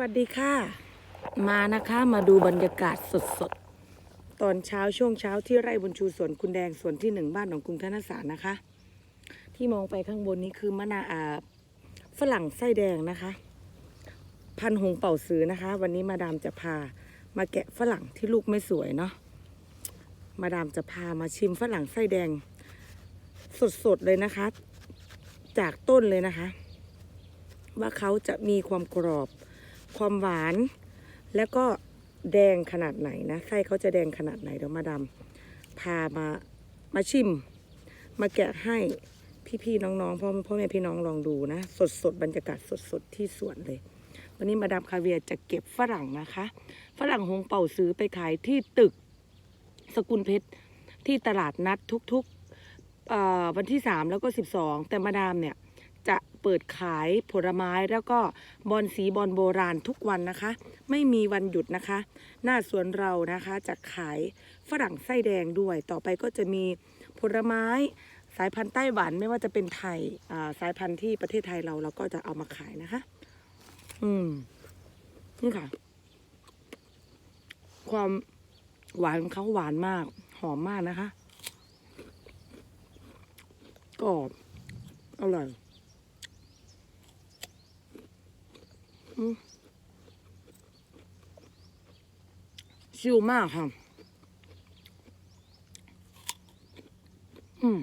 วัสดีค่ะ มานะคะมาดูบรรยากาศสดๆ ตอนเช้าช่วงเช้าที่ไร่บนชูสวนคุณแดงสวนที่หนึ่งบ้านของกรุงธนสารนะคะ ที่มองไปข้างบนนี้คือมะนาวอาฝรั่งไส้แดงนะคะ พันหงเป่าซื้อนะคะ วันนี้มาดามจะพามาแกะฝรั่งที่ลูกไม่สวยเนาะมาดามจะพามาชิมฝรั่งไส้แดง สดๆเลยนะคะ จากต้นเลยนะคะ ว่าเขาจะมีความกรอบ ความหวาน แล้วก็แดงขนาดไหนนะไส้เขาจะแดงขนาดไหนเดี๋ยวมาดามพามามาชิม มาแกะให้พี่ๆน้องๆพ่อพ่อแม่พี่น้องลองดูนะสดๆบรรยากาศสดๆที่สวนเลย วันนี้มาดามคาเวียจะเก็บฝรั่งนะคะ ฝรั่งหงเป่าซื้อไปขายที่ตึกสกุลเพชรที่ตลาดนัดทุกๆวันที่ 3 แล้วก็ 12 แต่มาดามเนี่ย เปิดขายผลไม้แล้วก็บอลสีบอลโบราณทุกวันนะคะ ไม่มีวันหยุดนะคะ หน้าสวนเรานะคะจะขายฝรั่งไส้แดงด้วย ต่อไปก็จะมีผลไม้สายพันธุ์ไต้หวันไม่ว่าจะเป็นไทยสายพันธุ์ที่ประเทศไทยเราเราก็จะเอามาขายนะคะ อืมนี่ค่ะ ความหวานของเขาหวานมาก หอมมากนะคะกรอบอร่อย อืม ชิวมากค่ะ อืม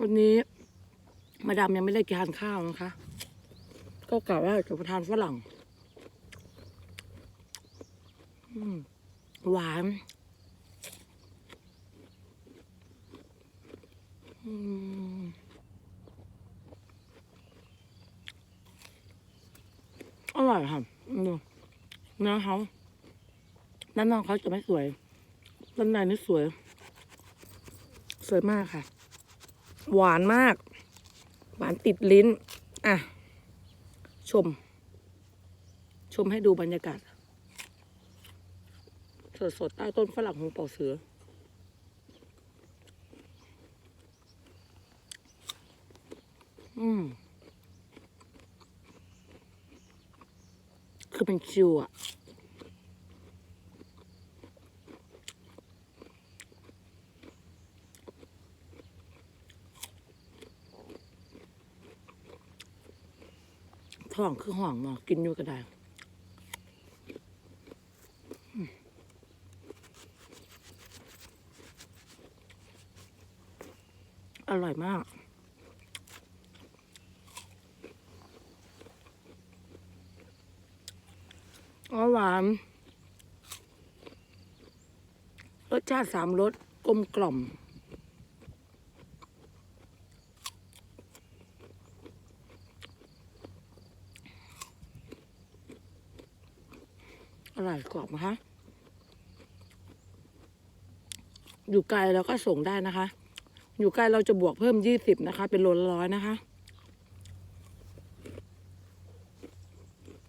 วันนี้ มาดามยังไม่ได้ทานข้าวนะคะ ก็กะว่าจะไปทานฝรั่ง อืม หวานอืม ร่อยค่ะดูเนื้อเขาด้านนอกเขาจะไม่สวยด้านในนี่สวย สวยมากค่ะ หวานมาก หวานติดลิ้น อะ ชม ชมให้ดูบรรยากาศ สดๆใต้ต้นฝรั่งของเป่าเสืออืม คือเป็นชิวอะท้องคือห่องมอกินอยู่ก็ได้อร่อยมาก หวาน รสชาติสามรสกลมกล่อม อร่อยกรอบนะคะ อยู่ไกลเราก็ส่งได้นะคะ อยู่ไกลเราจะบวกเพิ่มยี่สิบนะคะ เป็นโลละร้อยนะคะ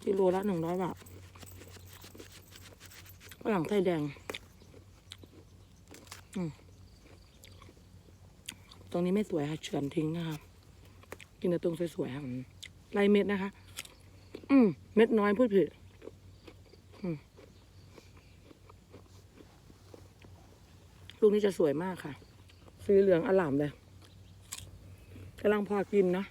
กิโลละหนึ่งร้อยบาท ฝรั่งไส้แดง ตรงนี้ไม่สวยค่ะเฉือนทิ้งนะคะ กินแต่ตรงสวยๆค่ะลายเม็ดนะคะ อืม เม็ดน้อยพูดผิดลูกนี้จะสวยมากค่ะ สีเหลืองอล่ามเลยกำลังพอกินนะ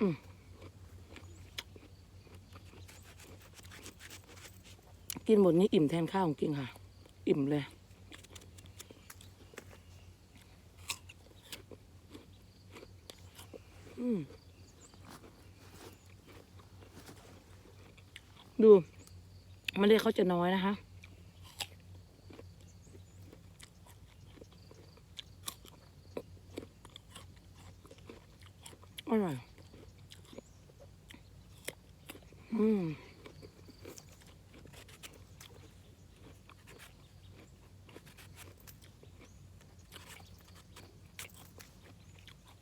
กินหมดนี้อิ่มแทนข้าวของจริงค่ะ อิ่มเลยดูมันเลยเขาจะน้อยนะคะ อร่อย อืม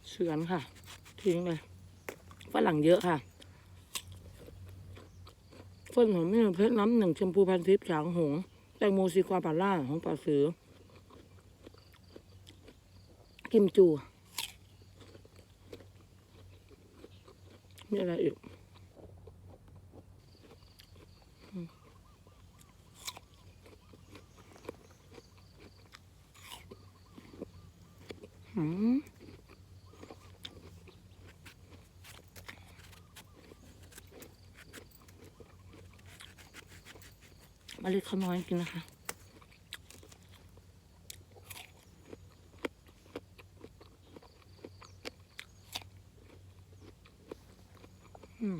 เฉือนค่ะ ทิ้งเลยฝรั่งเยอะค่ะฟิลหอมไม่เพชรน้ำหนึ่งชมพูพันทิพย์ฉางหง แตงโมซีกวาปาล่าของป่าสือกิมจู มีอะไรอีกอืมอื มมาเล็กข้าวน้อยกินนะคะอืม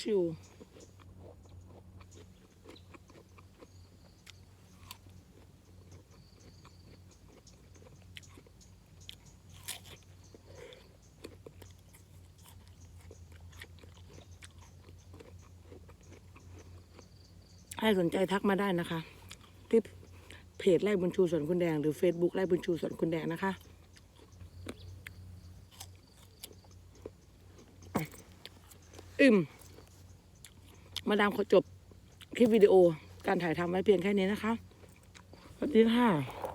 ชิวให้สนใจทักมาได้นะคะ ที่เพจไร่บุญชูสวนคุณแดง หรือ Facebook ไร่บุญชูสวนคุณแดงนะคะอึม มาดามขอจบคลิปวิดีโอการถ่ายทำไว้เพียงแค่นี้นะคะสวัสดีค่ะ